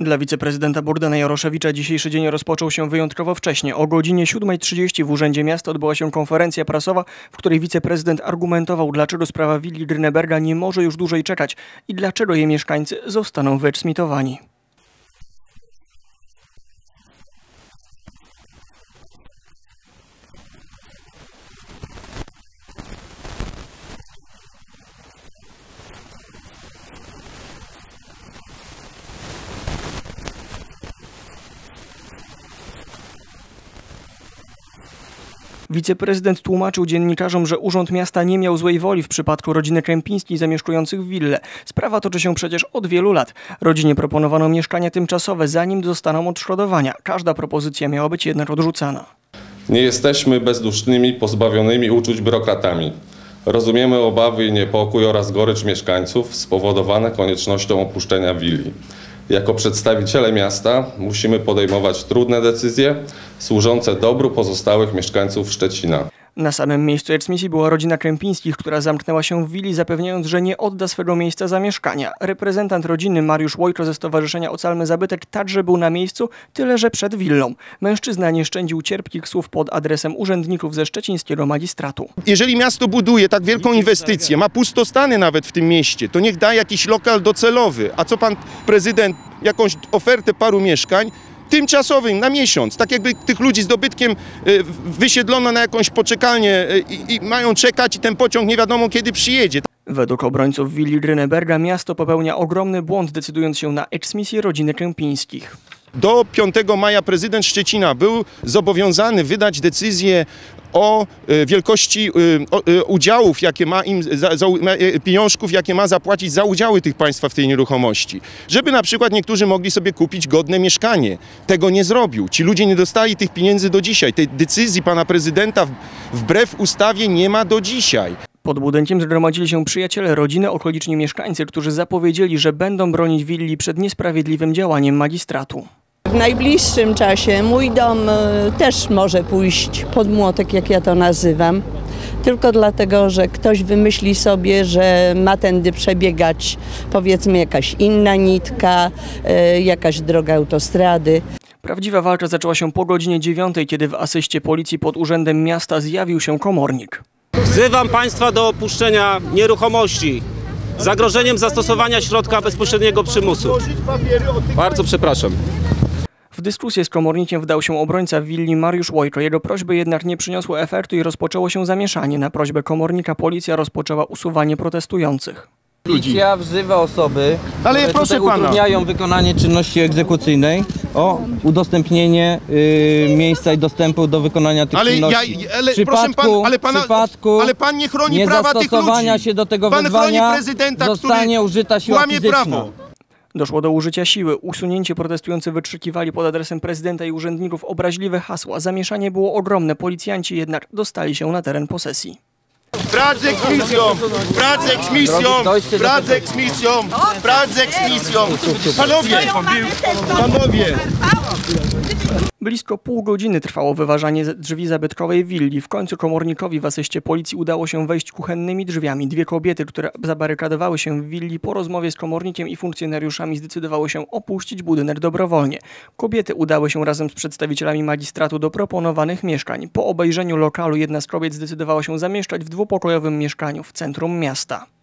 Dla wiceprezydenta Bogdana Jaroszewicza dzisiejszy dzień rozpoczął się wyjątkowo wcześnie. O godzinie 7.30 w Urzędzie Miasta odbyła się konferencja prasowa, w której wiceprezydent argumentował, dlaczego sprawa willi Gryneberga nie może już dłużej czekać i dlaczego jej mieszkańcy zostaną wyeksmitowani. Wiceprezydent tłumaczył dziennikarzom, że Urząd Miasta nie miał złej woli w przypadku rodziny Kępińskich zamieszkujących w wille. Sprawa toczy się przecież od wielu lat. Rodzinie proponowano mieszkania tymczasowe, zanim dostaną odszkodowania. Każda propozycja miała być jednak odrzucana. Nie jesteśmy bezdusznymi, pozbawionymi uczuć biurokratami. Rozumiemy obawy i niepokój oraz gorycz mieszkańców spowodowane koniecznością opuszczenia willi. Jako przedstawiciele miasta musimy podejmować trudne decyzje służące dobru pozostałych mieszkańców Szczecina. Na samym miejscu eksmisji była rodzina Krępińskich, która zamknęła się w willi, zapewniając, że nie odda swego miejsca zamieszkania. Reprezentant rodziny Mariusz Łojko ze Stowarzyszenia Ocalmy Zabytek także był na miejscu, tyle że przed willą. Mężczyzna nie szczędził cierpkich słów pod adresem urzędników ze szczecińskiego magistratu. Jeżeli miasto buduje tak wielką inwestycję, ma pustostany nawet w tym mieście, to niech da jakiś lokal docelowy. A co pan prezydent, jakąś ofertę paru mieszkań, tymczasowym, na miesiąc. Tak jakby tych ludzi z dobytkiem y, wysiedlono na jakąś poczekalnię y, i, i mają czekać i ten pociąg nie wiadomo kiedy przyjedzie. Według obrońców willi Gryneberga miasto popełnia ogromny błąd, decydując się na eksmisję rodziny Kępińskich. Do 5 maja prezydent Szczecina był zobowiązany wydać decyzję o y, wielkości y, y, udziałów, jakie ma im, za, za, pieniążków, jakie ma zapłacić za udziały tych państwa w tej nieruchomości. Żeby na przykład niektórzy mogli sobie kupić godne mieszkanie. Tego nie zrobił. Ci ludzie nie dostali tych pieniędzy do dzisiaj. Tej decyzji pana prezydenta wbrew ustawie nie ma do dzisiaj. Pod budynkiem zgromadzili się przyjaciele rodziny, okoliczni mieszkańcy, którzy zapowiedzieli, że będą bronić willi przed niesprawiedliwym działaniem magistratu. W najbliższym czasie mój dom e, też może pójść pod młotek, jak ja to nazywam. Tylko dlatego, że ktoś wymyśli sobie, że ma tędy przebiegać powiedzmy jakaś inna nitka, e, jakaś droga autostrady. Prawdziwa walka zaczęła się po godzinie dziewiątej, kiedy w asyście policji pod urzędem miasta zjawił się komornik. Wzywam Państwa do opuszczenia nieruchomości zagrożeniem zastosowania środka bezpośredniego przymusu. Bardzo przepraszam. W dyskusję z komornikiem wdał się obrońca willi Mariusz Łojko. Jego prośby jednak nie przyniosły efektu i rozpoczęło się zamieszanie. Na prośbę komornika policja rozpoczęła usuwanie protestujących. Policja wzywa osoby, Ale które proszę tutaj pana. utrudniają wykonanie czynności egzekucyjnej o udostępnienie y, miejsca i dostępu do wykonania tych Ale, ja, czynności. ale w przypadku, proszę pan, ale, pana, w przypadku ale pan nie chroni prawa tych ludzi. się do tego pan wezwania chroni prezydenta, zostanie który użyta siła łamie fizyczna. prawo. Doszło do użycia siły. Usunięcie protestujący wykrzykiwali pod adresem prezydenta i urzędników obraźliwe hasła. Zamieszanie było ogromne. Policjanci jednak dostali się na teren posesji. Wraz z eksmisją! Wraz z do Wraz z eksmisją! Wraz z eksmisją! Panowie! Panowie! Blisko pół godziny trwało wyważanie drzwi zabytkowej willi. W końcu komornikowi w asyście policji udało się wejść kuchennymi drzwiami. Dwie kobiety, które zabarykadowały się w willi po rozmowie z komornikiem i funkcjonariuszami zdecydowały się opuścić budynek dobrowolnie. Kobiety udały się razem z przedstawicielami magistratu do proponowanych mieszkań. Po obejrzeniu lokalu jedna z kobiet zdecydowała się zamieszkać w dwupokojowym mieszkaniu w centrum miasta.